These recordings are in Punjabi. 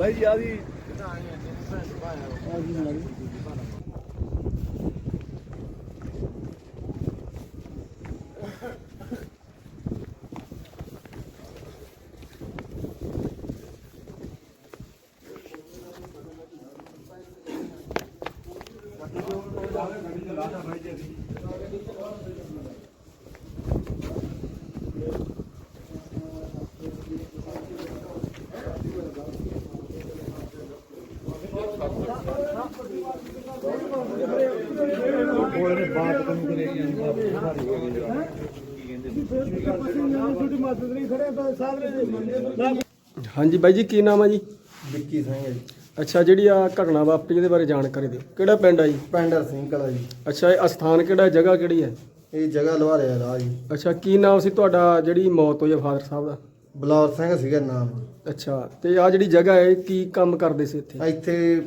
ਬਾਈ ਜੀ ਆ ਵੀ ਉਹਨੇ ਬਾਤ ਕਰਨ ਕਰੇ ਜਾਂਦੀ ਸਾਰੀ ਛੋਟੀ ਮਦਦ ਨਹੀਂ ਖੜੇ ਤਾਂ ਸਾਹਮਣੇ ਦੇ ਹਾਂਜੀ ਬਾਈ ਜੀ ਕੀ ਨਾਮ ਆ ਜੀ? ਵਿੱਕੀ ਸਿੰਘ ਹੈ ਜੀ। ਅੱਛਾ ਜਿਹੜੀ ਆ ਘਟਨਾ ਵਾਪਰੀ ਇਹਦੇ ਬਾਰੇ ਜਾਣਕਾਰੀ ਦਿਓ। ਕਿਹੜਾ ਪਿੰਡ ਆ ਜੀ? ਪਿੰਡਰ ਸਿੰਘ ਕਲਾ ਜੀ। ਅੱਛਾ ਇਹ ਅਸਥਾਨ ਕਿਹੜਾ ਜਗ੍ਹਾ ਕਿਹੜੀ ਹੈ ਇਹ ਜਗ੍ਹਾ ਲਵਾਰੇ ਆ ਰਾਹ ਜੀ। ਅੱਛਾ ਕੀ ਨਾਮ ਸੀ ਤੁਹਾਡਾ ਜਿਹੜੀ ਮੌਤ ਹੋਈ ਆ ਫਾਦਰ ਸਾਹਿਬ ਦਾ? ਬਲੌਰ ਸਿੰਘ ਸੀਗਾ ਨਾਮ। ਅੱਛਾ ਤੇ ਆ ਜਿਹੜੀ ਜਗ੍ਹਾ ਹੈ ਕੀ ਕੰਮ ਕਰਦੇ ਸੀ ਇੱਥੇ? ਇੱਥੇ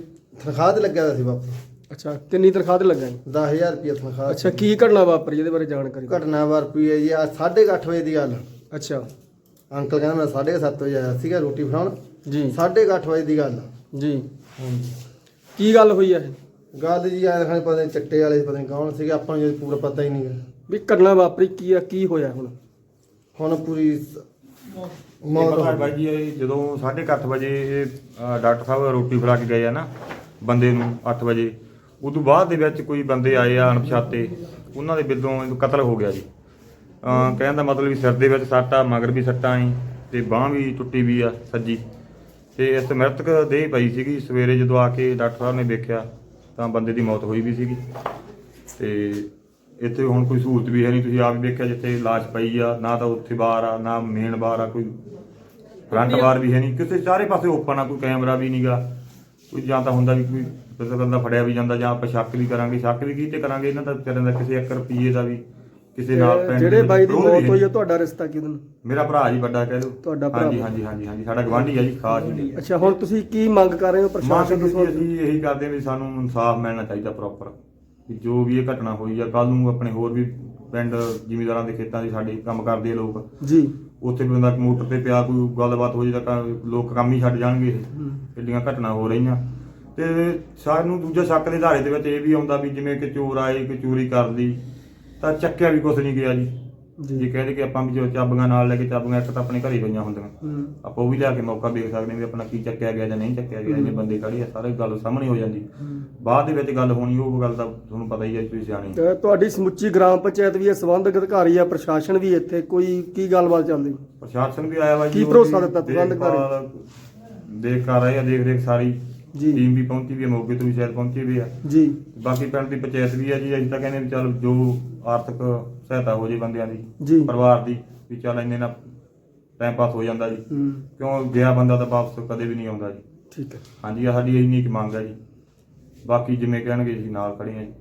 ਤਨਖਾਹ ਤੇ ਲੱਗਿਆ ਹੋਇਆ ਸੀ ਬਾਪੂ ਅੱਛਾ ਕਿੰਨੀ ਤਨਖਾਹ ਤੇ ਲੱਗਾ ਜੀ? 10000 ਰੁਪਏ ਤਨਖਾਹ ਅੱਛਾ ਕੀ ਘਟਨਾ ਵਾਪਰੀ ਇਹਦੇ ਬਾਰੇ ਜਾਣਕਾਰੀ ਦਿਓ। ਘਟਨਾ ਵਾਪਰੀ ਹੈ ਜੀ ਆ 8:30 ਵਜੇ ਦੀ ਗੱਲ। ਅੱਛਾ। ਅੰਕਲ ਕਹਿੰਦਾ ਮੈਂ 7:30 ਵਜੇ ਆਇਆ ਸੀਗਾ ਰੋਟੀ ਫੜਾਉਣ ਜੀ। 8:30 ਵਜੇ ਦੀ ਗੱਲ। ਜੀ। ਹਾਂਜੀ। ਕੀ ਗੱਲ ਹੋਈ ਇਹ? ਗੱਲ ਜੀ ਆ ਖਾਣੇ ਪਤਾ ਨਹੀਂ ਚੱਟੇ ਵਾਲੇ ਪਤਾ ਨਹੀਂ ਕੌਣ ਸੀਗੇ ਆਪਾਂ ਨੂੰ ਜੀ ਪੂਰਾ ਪਤਾ ਹੀ ਨਹੀਂ ਗਾ। ਵੀ ਘਟਨਾ ਵਾਪਰੀ ਕੀ ਆ ਕੀ ਹੋਇਆ ਹੁਣ? ਹੁਣ ਪੂਰੀ ਮੌਤ ਹੋ ਬਾਈ ਜੀ ਇਹ ਜਦੋਂ 8:30 ਵਜੇ ਇਹ, ਅ, ਡਾਕਟਰ ਸਾਹਿਬ ਰੋਟੀ ਖਿਲਾ ਕੇ ਗਏ ਆ ਨਾ ਬੰਦੇ ਨੂੰ 8 ਵਜੇ। ਉਦੋਂ ਬਾਅਦ ਦੇ ਵਿੱਚ ਕੋਈ ਬੰਦੇ ਆਏ ਆ ਅਣਪਛਾਤੇ, ਉਹਨਾਂ ਦੇ ਵਿੱਚੋਂ ਇਹਨੂੰ ਕਤਲ ਹੋ ਗਿਆ ਜੀ। ਕਹਿਣ ਦਾ ਮਤਲਬ ਵੀ ਸਿਰ ਦੇ ਵਿੱਚ ਸੱਟ ਆ, ਮਗਰ ਵੀ ਸੱਟਾਂ ਏ ਤੇ ਬਾਹ ਵੀ ਟੁੱਟੀ ਵੀ ਆ ਸੱਜੀ। ਤੇ ਇਸ ਮ੍ਰਿਤਕ ਦੇਹ ਪਈ ਸੀਗੀ, ਸਵੇਰੇ ਜਦੋਂ ਆ ਕੇ ਡਾਕਟਰ ਸਾਹਿਬ ਨੇ ਵੇਖਿਆ, ਤਾਂ ਬੰਦੇ ਦੀ ਮੌਤ ਹੋਈ ਵੀ ਸੀਗੀ। ਤੇ ਇੱਥੇ ਹੁਣ ਕੋਈ ਸਹੂਲਤ ਵੀ ਹੈ ਨਹੀਂ, ਤੁਸੀਂ ਆਪ ਹੀ ਵੇਖਿਆ ਜਿੱਥੇ ਲਾਸ਼ ਪਈ ਆ, ਨਾ ਤਾਂ ਉੱਥੇ ਬਾਹਰ ਆ, ਨਾ ਮੇਨ ਬਾਹਰ ਆ, ਕੋਈ ਫਰੰਟ ਬਾਰ ਵੀ ਹੈ ਨਹੀਂ। ਕਿਸੇ ਚਾਰੇ ਪਾਸੇ ਓਪਨ ਆ, ਕੋਈ ਕੈਮਰਾ ਵੀ ਨਹੀਂਗਾ ਕੋਈ ਜਾਂ ਤਾਂ ਹੁੰਦਾ ਵੀ ਕੋਈ ਕਿਸੇ ਬੰਦਾ ਫੜਿਆ ਵੀ ਜਾਂਦਾ ਜਾਂ ਆਪਾਂ ਸ਼ੱਕ ਵੀ ਕਰਾਂਗੇ ਸ਼ੱਕ ਵੀ ਕੀਤੇ ਕਰਾਂਗੇ? ਇਹਨਾਂ ਦਾ ਵਿਚਾਰਿਆਂ ਦਾ ਕਿਸੇ 1 ਰੁਪਈਏ ਦਾ ਵੀ ਕਿਸੇ ਨਾਲ ਪਿੰਡ ਜਿਹੜੇ ਬਾਈ ਦੀ ਮੌਤ ਹੈ ਹੋਈ ਨਹੀਂ। ਤੁਹਾਡਾ ਰਿਸ਼ਤਾ ਕਿਹਦੇ ਮੇਰਾ ਭਰਾ ਜੀ ਵੱਡਾ ਕਹਿ ਲਓ ਤੁਹਾਡਾ ਭਰਾ। ਹਾਂਜੀ। ਹਾਂਜੀ ਹਾਂਜੀ ਹਾਂਜੀ ਸਾਡਾ ਗਵਾਂਢੀ ਆ ਜੀ ਖਾਸ ਜੀ। ਅੱਛਾ ਹੁਣ ਤੁਸੀਂ ਕੀ ਮੰਗ ਕਰ ਰਹੇ ਹੋ ਪ੍ਰਸ਼ਾਸਨ ਤੋਂ ਜੀ ਅਸੀਂ ਇਹੀ ਕਰਦੇ ਹਾਂ ਵੀ ਸਾਨੂੰ ਇਨਸਾਫ ਮਿਲਣਾ ਚਾਹੀਦਾ ਪ੍ਰੋਪਰ ਵੀ ਜੋ ਵੀ ਇਹ ਘਟਨਾ ਹੋਈ ਆ ਕੱਲ ਨੂੰ ਆਪਣੇ ਹੋਰ ਵੀ ਪਿੰਡ ਜ਼ਿਮੀਂਦਾਰਾਂ ਦੇ ਖੇਤਾਂ 'ਚ ਸਾਡੇ ਕੰਮ ਕਰਦੇ ਆ ਲੋਕ। ਜੀ। ਉੱਥੇ ਵੀ ਬੰਦਾ ਮੋਟਰ ਤੇ ਪਿਆ ਕੋਈ ਗੱਲਬਾਤ ਹੋ ਜੇ ਤਾਂ ਕ- ਲੋਕ ਕੰਮ ਹੀ ਛੱਡ ਜਾਣਗੇ ਇਹ। ਐਡੀਆਂ ਘਟਨਾ ਹੋ ਰਹੀਆਂ। ਤੇ ਸਾਨੂੰ ਦੂਜਾ ਸ਼ੱਕ ਦੇ ਆਧਾਰੇ ਦੇ ਵਿੱਚ ਇਹ ਵੀ ਆਉਂਦਾ ਵੀ ਜਿਵੇਂ ਕਿ ਚੋਰ ਆਏ ਕਿ ਚੋਰੀ ਕਰ ਲਈ ਤਾਂ ਚੱਕਿਆ ਵੀ ਕੁਝ ਨਹੀਂ ਗਿਆ ਜੀ। ਜੀ। ਕਹਿੰਦੇ ਕਿ ਆਪਾਂ ਵੀ ਜੋ ਚਾਬੀਆਂ ਨਾਲ ਲੈ ਕੇ ਚਾਬੀਆਂ ਇੱਕ ਤਾਂ ਆਪਣੇ ਘਰੇ ਪਈਆਂ ਹੁੰਦੀਆਂ। ਆਪਾਂ ਉਹ ਵੀ ਲਿਆ ਕੇ ਮੌਕਾ ਦੇਖ ਸਕਦੇ ਵੀ ਆਪਣਾ ਕੀ ਚੱਕਿਆ ਗਿਆ ਜਾਂ ਨਹੀਂ ਚੱਕਿਆ ਗਿਆ ਜੇ ਬੰਦੇ ਖੜੇ ਆ ਸਾਰੇ ਗੱਲ ਸਾਹਮਣੇ ਹੋ ਜਾਂਦੀ। ਬਾਅਦ ਦੇ ਵਿੱਚ ਗੱਲ ਹੋਣੀ ਉਹ ਗੱਲ ਤਾਂ ਤੁਹਾਨੂੰ ਪਤਾ ਹੀ ਹੈ ਤੁਸੀਂ ਸਿਆਣੇ। ਤੁਹਾਡੀ ਸਮੁੱਚੀ ਗ੍ਰਾਮ ਪੰਚਾਇਤ ਵੀ ਹੈ ਸੰਬੰਧਿਤ ਅਧਿਕਾਰੀ ਆ ਪ੍ਰਸ਼ਾਸਨ ਵੀ ਇੱਥੇ ਕੋਈ ਕੀ ਗੱਲਬਾਤ ਚੱਲਦੀ? ਪ੍ਰਸ਼ਾਸਨ ਵੀ ਆਇਆ ਵਾ ਜੀ ਕੀ ਭਰੋਸਾ ਦਿੱਤਾ? ਦੇਖਭਾਲ ਦੇਖ ਕਰ ਰਹੇ ਆ ਦੇਖ ਦੇਖ ਸਾਰੀ। ਜੀ। ਟੀਮ ਵੀ ਪਹੁੰਚੀ ਵੀ ਆ ਮੌਕੇ ਤੋਂ ਵੀ ਸ਼ਾਇਦ ਪਹੁੰਚੀ ਵੀ ਆ। ਜੀ। ਬਾਕੀ ਪਿੰਡ ਦੀ ਪੰਚਾਇਤ ਵੀ ਆ ਜੀ ਅਸੀਂ ਤਾਂ ਕਹਿੰਦੇ ਵੀ ਚੱਲ ਜੋ ਆਰਥਿਕ ਸਹਾਇਤਾ ਹੋ ਜੇ ਬੰਦਿਆਂ ਦੀ ਜੀ। ਪਰਿਵਾਰ ਦੀ ਵੀ ਚੱਲ ਇੰਨੇ ਨਾਲ ਟਾਈਮ ਪਾਸ ਹੋ ਜਾਂਦਾ ਜੀ। ਹੂੰ। ਕਿਉਂ ਗਿਆ ਬੰਦਾ ਤਾਂ ਵਾਪਸ ਕਦੇ ਵੀ ਨਹੀਂ ਆਉਂਦਾ ਜੀ। ਠੀਕ ਹੈ। ਹਾਂਜੀ ਆਹ ਸਾਡੀ ਇੰਨੀ ਕੁ ਮੰਗ ਹੈ ਜੀ। ਬਾਕੀ ਜਿਵੇਂ ਕਹਿਣਗੇ ਅਸੀਂ ਨਾਲ ਖੜੇ ਆ ਜੀ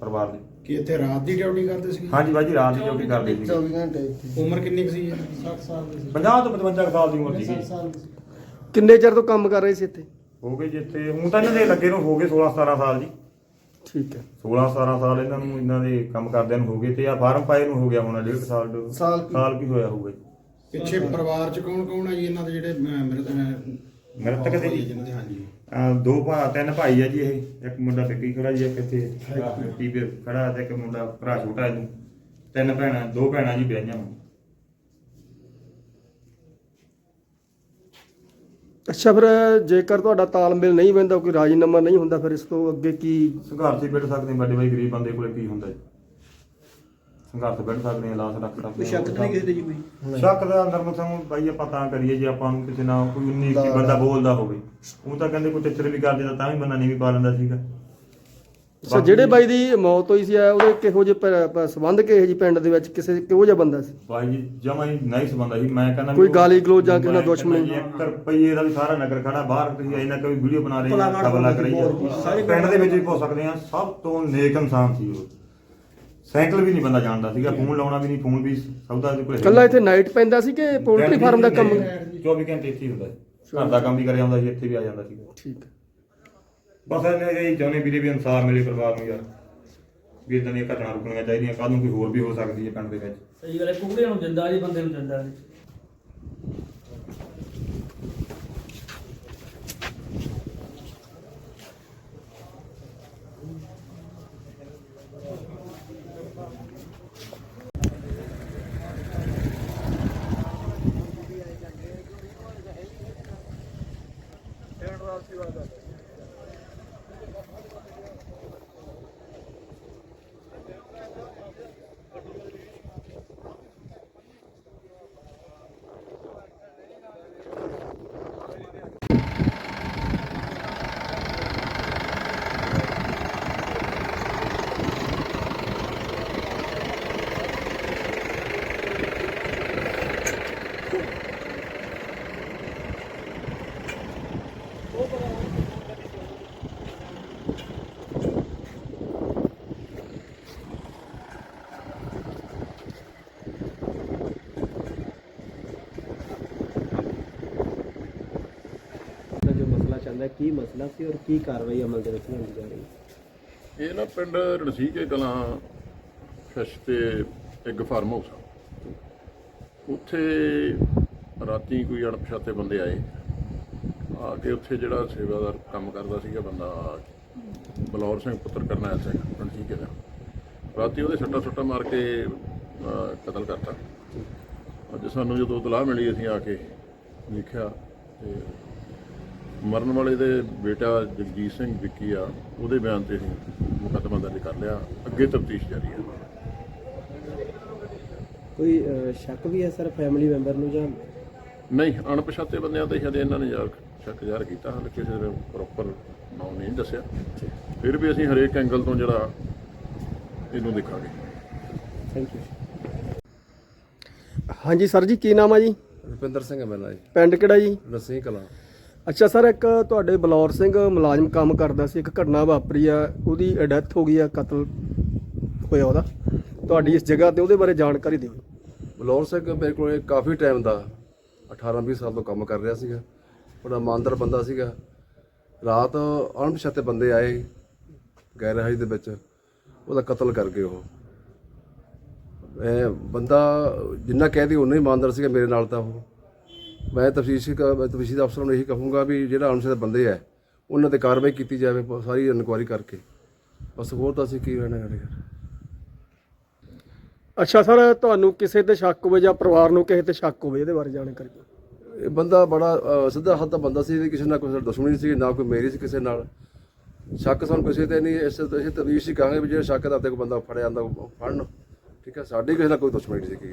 ਪਰਿਵਾਰ ਦੇ। ਕਿ ਇੱਥੇ ਰਾਤ ਦੀ ਡਿਊਟੀ ਕਰਦੇ ਸੀ ਹਾਂਜੀ ਬਾਈ ਜੀ ਰਾਤ ਦੀ ਡਿਊਟੀ ਕਰਦੇ ਸੀ 24 ਘੰਟੇ ਇੱਥੇ। ਉਮਰ ਕਿੰਨੀ ਕੁ ਸੀ 60 ਸਾਲ ਦੀ 50 ਤੋਂ 55 ਸਾਲ ਦੀ ਉਮਰ ਸੀਗੀ। ਕਿੰਨੇ ਚਿਰ ਤੋਂ ਕੰਮ ਕਰ ਰਹੇ ਸੀ ਇੱਥੇ? ਹੋ ਗਏ ਜਿੱਥੇ ਹੁਣ ਤਾਂ ਇਹਨਾਂ ਦੇ ਲੱਗੇ ਨੂੰ ਹੋ ਗਏ 16 17 ਸਾਲ ਜੀ। ਠੀਕ ਹੈ। 16 17 ਸਾਲ ਇਹਨਾਂ ਨੂੰ ਇਹਨਾਂ ਦੇ ਕੰਮ ਕਰਦਿਆਂ ਨੂੰ ਹੋ ਗਏ ਤੇ ਆ ਫਾਰਮ ਪਾਏ ਨੂੰ ਹੋ ਗਿਆ ਹੁਣ ਡੇਢ ਸਾਲ ਸਾਲ ਕੀ? ਸਾਲ ਕੀ ਹੋਇਆ ਹੋਊਗਾ ਜੀ। ਪਿੱਛੇ ਪਰਿਵਾਰ ਚ ਕੌਣ ਕੌਣ ਆ ਜੀ ਇਹਨਾਂ ਦੇ ਜਿਹੜੇ ਅਹ, ਮ੍ਰਿਤ ਅਹ, ਮ੍ਰਿਤਕ ਦੇ ਜੀ? ਜਿਹਨਾਂ ਦੇ ਹਾਂਜੀ। ਅਹ ਦੋ ਭਾ ਤਿੰਨ ਭਾਈ ਆ ਜੀ ਇਹ ਇੱਕ ਮੁੰਡਾ ਪਿੱਕੀ ਖੜਾ ਜੀ ਇੱਕ ਇੱਥੇ ਟੀਪੇ ਖੜਾ। ਤੇ ਇੱਕ ਮੁੰਡਾ ਭਰਾ ਛੋਟਾ ਇਹਨੂੰ। ਤਿੰਨ ਭੈਣਾਂ ਦੋ ਭੈਣਾਂ ਜੀ ਵਿਆਹੀਆਂ ਵਾਂ। ਅੱਛਾ ਫਿਰ ਜੇਕਰ ਤੁਹਾਡਾ ਤਾਲਮੇਲ ਨਹੀਂ ਬੰਦਾ ਕੋਈ ਰਾਜੀਨਾਮਾ ਨਹੀਂ ਹੁੰਦਾ ਫਿਰ ਇਸ ਤੋਂ ਅੱਗੇ ਕੀ ਸੰਘਰਸ਼ ਹੀ ਬਿੜ ਸਕਦੇ ਵੱਡੇ ਬਾਈ ਗਰੀਬ ਬੰਦੇ ਕੋਲੇ ਕੀ ਹੁੰਦਾ ਜੀ? ਸੰਘਰਸ਼ ਬਿੜ ਸਕਦੇ ਆ ਲਾਸ ਰੱਖ ਸਕਦੇ ਸ਼ੱਕ ਤਾਂ ਨਹੀਂ ਕਿਸੇ ਨਹੀਂ। ਸ਼ੱਕ ਦਾ ਅੰਦਰ ਸਾਨੂੰ ਬਾਈ ਆਪਾਂ ਤਾਂ ਕਰੀਏ ਜੇ ਆਪਾਂ ਨੂੰ ਕਿਸੇ ਨਾਲ ਕੋਈ ਉਨੀ ਕੀ ਬੰਦਾ ਬੋਲਦਾ ਹੋਵੇ। ਉਹ ਤਾਂ ਕਹਿੰਦੇ ਕੋਈ ਟੀਚਰ ਵੀ ਕਰ ਦਿੰਦਾ ਤਾਂ ਵੀ ਬੰਦਾ ਨਹੀਂ ਵੀ ਪਾ ਲੈਂਦਾ ਸੀਗਾ। ਅੱਛਾ ਜਿਹੜੇ ਬਾਈ ਦੀ ਮੌਤ ਹੋਈ ਸੀ ਆ, ਉਹਦੇ ਕਿਹੋ ਜਿਹੇ ਸੰਬੰਧ ਕਿਹੋ ਜਿਹੇ ਪਿੰਡ ਦੇ ਵਿੱਚ ਕਿਸੇ ਕਿਹੋ ਜਿਹਾ ਬੰਦਾ ਸੀ? ਬਾਈ ਜੀ ਜਮਾ ਹੀ ਨਹੀਂ ਸੰਬੰਧਾ ਸੀ। ਮੈਂ ਕਹਿੰਦਾ ਕੋਈ ਗਾਲੀ ਗਲੋਚ ਜਾਂ ਕਿਸੇ ਨਾਲ ਦੁਸ਼ਮਣੀ? ਜੀ, ਇੱਕ ਰੁਪਈਏ ਦਾ ਵੀ ਸਾਰਾ ਨਗਰ ਖੜਾ ਬਾਹਰ ਤੁਸੀਂ ਇਹਨਾਂ ਕੋਈ ਵੀਡੀਓ ਬਣਾ ਰਹੇ ਆ ਖਬਰ ਲੱਗ ਰਹੀ ਆ ਪਿੰਡ ਦੇ ਵਿੱਚ ਵੀ ਪੁੱਛ ਸਕਦੇ ਆ ਸਭ ਤੋਂ ਨੇਕ ਇਨਸਾਨ ਸੀ ਉਹ। ਸਾਈਕਲ ਵੀ ਨਹੀਂ ਬੰਦਾ ਜਾਣਦਾ ਸੀਗਾ ਫੋਨ ਲਾਉਣਾ ਵੀ ਨਹੀਂ ਫੋਨ ਵੀ ਸੌਦਾ ਦੇ ਕੋਲ ਕੱਲਾ ਇੱਥੇ ਨਾਈਟ ਪੈਂਦਾ ਸੀ ਕਿ ਪੋਲਟਰੀ ਫਾਰਮ ਦਾ ਕੰਮ? 24 ਘੰਟੇ ਇੱਥੇ ਹੀ ਹੁੰਦਾ ਸੀ ਘਰ ਦਾ ਕੰਮ ਵੀ ਕਰਿਆ ਹੁੰਦਾ ਸੀ ਇੱਥੇ ਵੀ ਆ ਜਾਂਦਾ ਸੀਗਾ। ਠੀਕ ਹੈ। ਬਸ ਇਹਨੇ ਇਹ ਚਾਹੁੰਦੇ ਵੀਰੇ ਵੀ ਇਨਸਾਫ ਮਿਲੇ ਪਰਿਵਾਰ ਨੂੰ ਯਾਰ, ਵੀ ਇਦਾਂ ਦੀਆਂ ਘਟਨਾ ਰੁਕਣੀਆਂ ਚਾਹੀਦੀਆਂ ਕੱਲ ਨੂੰ ਕੋਈ ਹੋਰ ਵੀ ਹੋ ਸਕਦੀ ਹੈ ਪਿੰਡ ਦੇ ਵਿੱਚ। ਸਹੀ ਗੱਲ ਹੈ ਕੁਕੜੇ ਨੂੰ ਜਿੰਦਾ ਜੀ, ਬੰਦੇ ਨੂੰ ਜਿੰਦਾ ਜੀ। ਚਾਹੁੰਦਾ ਕੀ ਮਸਲਾ ਸੀ ਔਰ ਕੀ ਕਾਰਵਾਈ ਅਮਲ ਦੇ ਵਿੱਚ ਲਿਆਂਦੀ ਜਾ ਰਹੀ ਹੈ? ਇਹ ਨਾ ਪਿੰਡ ਰਣਸੀਕੇ ਕਲਾਂ ਫਿਸ਼ ਤੇ ਇੱਕ ਫਾਰਮ ਹਾਊਸ ਆ। ਉੱਥੇ ਰਾਤੀ ਕੋਈ ਅਣਪਛਾਤੇ ਬੰਦੇ ਆਏ। ਆ ਕੇ ਉੱਥੇ ਜਿਹੜਾ ਸੇਵਾਦਾਰ ਕੰਮ ਕਰਦਾ ਸੀਗਾ ਬੰਦਾ, ਬਲੌਰ ਸਿੰਘ ਪੁੱਤਰ ਕਰਨੈਲ ਸਿੰਘ ਰਣਸੀਕੇ ਦਾ ਰਾਤੀ ਉਹਦੇ ਸੱਟਾ ਸੁੱਟਾ ਮਾਰ ਕੇ ਕਤਲ ਕਰਤਾ। ਅੱਜ ਸਾਨੂੰ ਜਦੋਂ ਇਤਲਾਹ ਮਿਲੀ ਅਸੀਂ ਆ ਕੇ ਦੇਖਿਆ ਤੇ ਮਰਨ ਵਾਲੇ ਦੇ ਬੇਟਾ ਜਗਜੀਤ ਸਿੰਘ ਵਿੱਕੀ ਆ ਉਹਦੇ ਬਿਆਨ ਤੇ ਅਸੀਂ ਮੁਕੱਦਮਾ ਦਰਜ ਕਰ ਲਿਆ ਅੱਗੇ ਤਫਤੀਸ਼ ਜਾਰੀ ਹੈ। ਕੋਈ ਅਹ, ਸ਼ੱਕ ਵੀ ਹੈ ਸਰ ਫੈਮਿਲੀ ਮੈਂਬਰ ਨੂੰ ਜਾਂ? ਨਹੀਂ ਅਣਪਛਾਤੇ ਬੰਦਿਆਂ ਤੇ ਹਜੇ ਇਹਨਾਂ ਨੇ ਯਾਰ ਸ਼ੱਕ ਜ਼ਾਹਰ ਕੀਤਾ ਹਾਲੇ ਕਿਸੇ ਨੇ ਪ੍ਰੋਪਰ ਨਾਮ ਨਹੀਂ ਦੱਸਿਆ। ਫਿਰ ਵੀ ਅਸੀਂ ਹਰੇਕ ਐਂਗਲ ਤੋਂ ਜਿਹੜਾ ਇਹਨੂੰ ਦੇਖਾਂਗੇ। ਥੈਂਕ ਯੂ ਹਾਂਜੀ ਸਰ ਜੀ ਕੀ ਨਾਮ ਆ ਜੀ? ਰੁਪਿੰਦਰ ਸਿੰਘ ਹੈ ਮੇਰਾ ਜੀ। ਪਿੰਡ ਕਿਹੜਾ ਜੀ? ਰਸੀ ਕਲਾਂ। ਅੱਛਾ, ਸਰ, ਇੱਕ ਤੁਹਾਡੇ ਬਲੌਰ ਸਿੰਘ ਮੁਲਾਜ਼ਮ ਕੰਮ ਕਰਦਾ ਸੀ, ਇੱਕ ਘਟਨਾ ਵਾਪਰੀ ਆ, ਉਹਦੀ ਡੈਥ ਹੋ ਗਈ ਆ, ਕਤਲ ਹੋਇਆ ਉਹਦਾ। ਤੁਹਾਡੀ ਇਸ ਜਗ੍ਹਾ ਤੇ ਉਹਦੇ ਬਾਰੇ ਜਾਣਕਾਰੀ ਦਿਓ। ਬਲੌਰ ਸਿੰਘ ਮੇਰੇ ਕੋਲ ਕਾਫੀ ਟਾਈਮ ਦਾ 18 20 ਸਾਲ ਤੋਂ ਕੰਮ ਕਰ ਰਿਹਾ ਸੀਗਾ। ਬੜਾ ਇਮਾਨਦਾਰ ਬੰਦਾ ਸੀਗਾ। ਰਾਤ ਅਣਪਛਾਤੇ ਬੰਦੇ ਆਏ ਗੈਰ ਹਾਜ਼ਰੀ ਦੇ ਵਿੱਚ, ਉਹਦਾ ਕਤਲ ਕਰ ਗਏ ਉਹ। ਬੰਦਾ ਜਿੰਨਾ ਕਹਿ ਦੀ ਉਨਾ ਹੀ ਇਮਾਨਦਾਰ ਸੀਗਾ ਮੇਰੇ ਨਾਲ ਤਾਂ ਉਹ। ਮੈਂ ਤਫਸੀਸ਼ ਦੇ ਅਫਸਰਾਂ ਨੂੰ ਇਹੀ ਕਹੂੰਗਾ ਵੀ ਜਿਹੜਾ ਅਣਪਛਾਤੇ ਬੰਦੇ ਆ ਉਹਨਾਂ ਤੇ ਕਾਰਵਾਈ ਕੀਤੀ ਜਾਵੇ ਸਾਰੀ ਇਨਕੁਆਇਰੀ ਕਰਕੇ। ਬਸ ਹੋਰ ਤਾਂ ਅਸੀਂ ਕੀ ਰਹਿਣਾ ਯਾਰ ਅੱਛਾ ਸਰ ਤੁਹਾਨੂੰ ਕਿਸੇ ਤੇ ਸ਼ੱਕ ਹੋਵੇ ਜਾਂ ਪਰਿਵਾਰ ਨੂੰ ਕਿਸੇ ਤੇ ਸ਼ੱਕ ਹੋਵੇ ਇਹਦੇ ਬਾਰੇ ਜਾਣਕਾਰੀ ਦਿਓ। ਇਹ ਬੰਦਾ ਬੜਾ ਸਿੱਧਾ ਹੱਥ ਦਾ ਬੰਦਾ ਸੀ ਇਹਦੀ ਕਿਸੇ ਨਾਲ ਕੋਈ ਦੁਸ਼ਮਣੀ ਸੀ ਨਾ ਕੋਈ ਮੇਰੀ ਸੀ ਕਿਸੇ ਨਾਲ। ਸ਼ੱਕ ਸਾਨੂੰ ਕਿਸੇ ਤੇ ਨਹੀਂ ਇਸ ਅਸੀਂ ਤਵੀਸ਼ ਹੀ ਕਹਾਂਗੇ ਵੀ ਜਿਹੜਾ ਸ਼ੱਕ ਦਾ ਤੇ ਕੋਈ ਬੰਦਾ ਫੜਿਆ ਜਾਂਦਾ ਫੜਨ। ਠੀਕ ਹੈ ਸਾਡੀ ਕਿਸੇ ਨਾਲ ਕੋਈ ਦੁਸ਼ਮਣੀ ਨਹੀਂ ਸੀ।